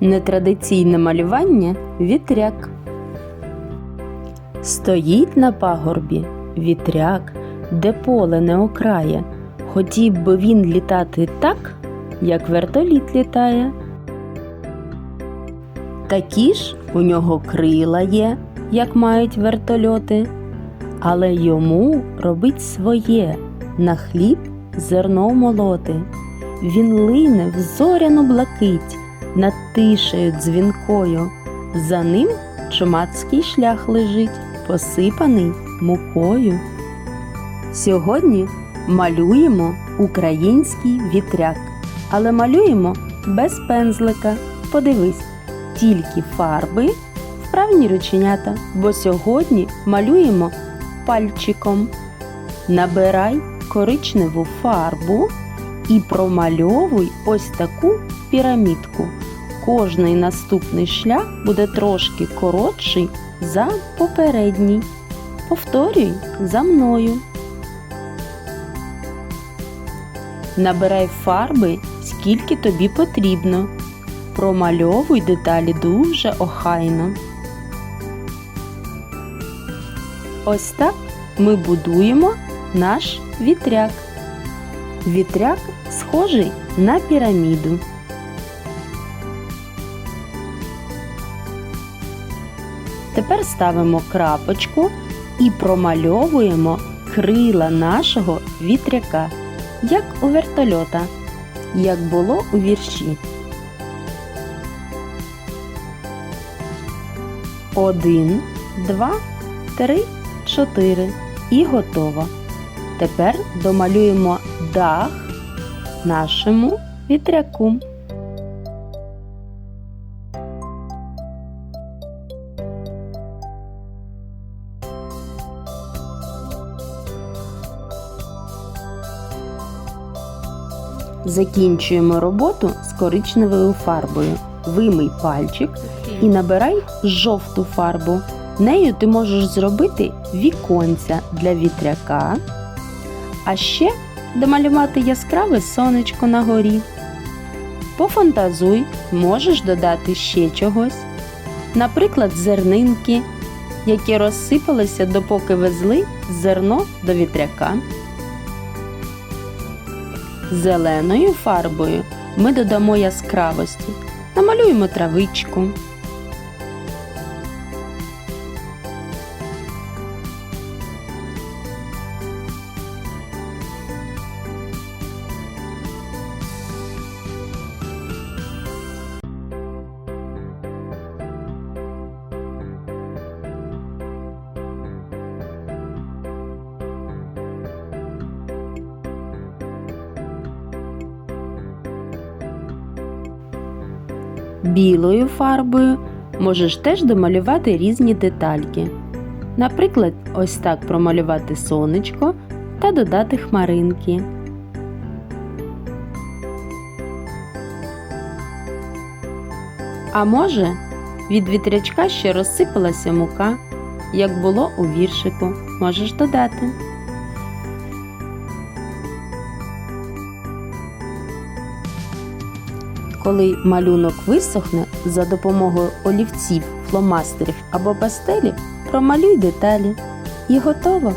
Нетрадиційне малювання вітряк. Стоїть на пагорбі вітряк, де поле не окрає. Хотів би він літати так, як вертоліт літає. Такі ж у нього крила є, як мають вертольоти, але йому робить своє на хліб зерно молоти. Він лине в зоряну блакить над тишею дзвінкою. За ним чумацький шлях лежить, посипаний мукою. Сьогодні малюємо український вітряк, але малюємо без пензлика. Подивись, тільки фарби, вправні рученята, бо сьогодні малюємо пальчиком. Набирай коричневу фарбу і промальовуй ось таку пірамідку. Кожний наступний шлях буде трошки коротший за попередній. Повторюй за мною. Набирай фарби, скільки тобі потрібно. Промальовуй деталі дуже охайно. Ось так ми будуємо наш вітряк. Вітряк схожий на піраміду. Тепер ставимо крапочку і промальовуємо крила нашого вітряка, як у вертольота, як було у вірші. Один, два, три, чотири. І готово. Тепер домалюємо дах нашому вітряку. Закінчуємо роботу з коричневою фарбою. Вимий пальчик і набирай жовту фарбу. Нею ти можеш зробити віконця для вітряка, а ще домалювати яскраве сонечко на горі. Пофантазуй, можеш додати ще чогось, наприклад, зернинки, які розсипалися, допоки везли зерно до вітряка. Зеленою фарбою ми додамо яскравості, намалюємо травичку. Білою фарбою можеш теж домалювати різні детальки. Наприклад, ось так промалювати сонечко та додати хмаринки. А може, від вітрячка ще розсипалася мука, як було у віршику, можеш додати. Коли малюнок висохне за допомогою олівців, фломастерів або пастелі, промалюй деталі і готово.